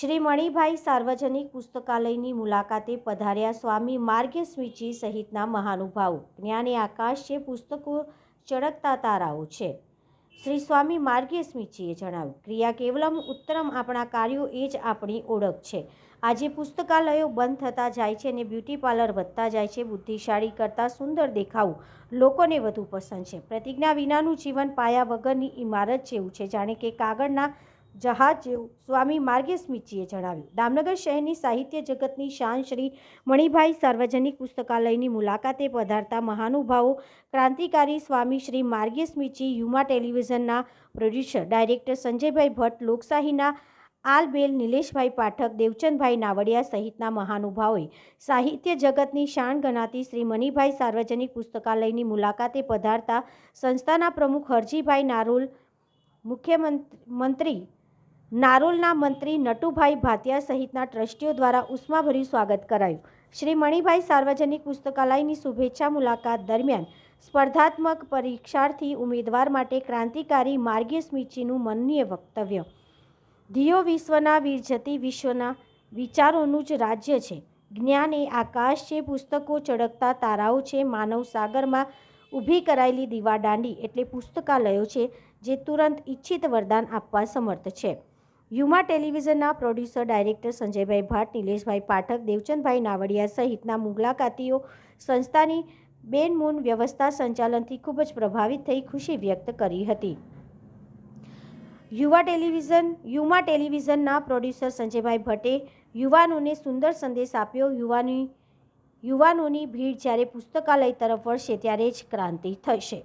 શ્રી મણિભાઈ સાર્વજનિક પુસ્તકાલયની મુલાકાતે પધાર્યા સ્વામી માર્ગે સ્વીચી સહિતના મહાનુભાવો. જ્ઞાને આકાશ છે, પુસ્તકો ચળકતા તારાઓ છે. શ્રી સ્વામી માર્ગે સ્મીચીએ જણાવ્યું, ક્રિયા કેવલમ ઉત્તરમ આપણા કાર્યો એ જ આપણી ઓળખ છે. આજે પુસ્તકાલયો બંધ થતા જાય છે અને બ્યુટી પાર્લર વધતા જાય છે. બુદ્ધિશાળી કરતાં સુંદર દેખાવું લોકોને વધુ પસંદ છે. પ્રતિજ્ઞા વિનાનું જીવન પાયા વગરની ઇમારત જેવું છે. જાણે કે કાગળના જહાજ જેવું સ્વામી માર્ગે સ્મિચીએ જણાવ્યું. દામનગર શહેરની સાહિત્ય જગતની શાન શ્રી મણિભાઈ સાર્વજનિક પુસ્તકાલયની મુલાકાતે પધારતા મહાનુભાવો ક્રાંતિકારી સ્વામી શ્રી માર્ગે સ્મિચી યુમા ટેલિવિઝનના પ્રોડ્યુસર, ડાયરેક્ટર સંજયભાઈ ભટ્ટ, લોકશાહીના આલબેલ, નિલેશભાઈ પાઠક, દેવચંદભાઈ નાવડિયા સહિતના મહાનુભાવોએ સાહિત્ય જગતની શાન ગણાતી શ્રી મણિભાઈ સાર્વજનિક પુસ્તકાલયની મુલાકાતે પધારતા સંસ્થાના પ્રમુખ હરજીભાઈ નારોલ, મુખ્યમંત્રી નારોલના મંત્રી નટુભાઈ ભાતિયા સહિતના ટ્રસ્ટીઓ દ્વારા ઉષ્માભર્યું સ્વાગત કરાયું. શ્રી મણિભાઈ સાર્વજનિક પુસ્તકાલયની શુભેચ્છા મુલાકાત દરમિયાન સ્પર્ધાત્મક પરીક્ષાર્થી ઉમેદવાર માટે ક્રાંતિકારી માર્ગીય સ્મિચીનું મનનીય વક્તવ્ય. ધિયો વિશ્વના વીરજતી વિશ્વના વિચારોનું જ રાજ્ય છે. જ્ઞાન એ આકાશ છે, પુસ્તકો ચળકતા તારાઓ છે, માનવ સાગરમાં ઊભી કરાયેલી દીવાદાંડી એટલે પુસ્તકાલયો છે, જે તુરંત ઈચ્છિત વરદાન આપવા સમર્થ છે. યુમા ટેલિવિઝનના પ્રોડ્યુસર, ડાયરેક્ટર સંજયભાઈ ભાટ, નિલેશભાઈ પાઠક, દેવચંદભાઈ નાવડિયા સહિતના મુલાકાતીઓ સંસ્થાની બેનમૂન વ્યવસ્થા સંચાલનથી ખૂબ જ પ્રભાવિત થઈ ખુશી વ્યક્ત કરી હતી. યુવા ટેલિવિઝન, યુમા ટેલિવિઝનના પ્રોડ્યુસર સંજયભાઈ ભટ્ટે યુવાનોને સુંદર સંદેશ આપ્યો. યુવાની, યુવાનોની ભીડ જ્યારે પુસ્તકાલય તરફ વળશે ત્યારે જ ક્રાંતિ થશે.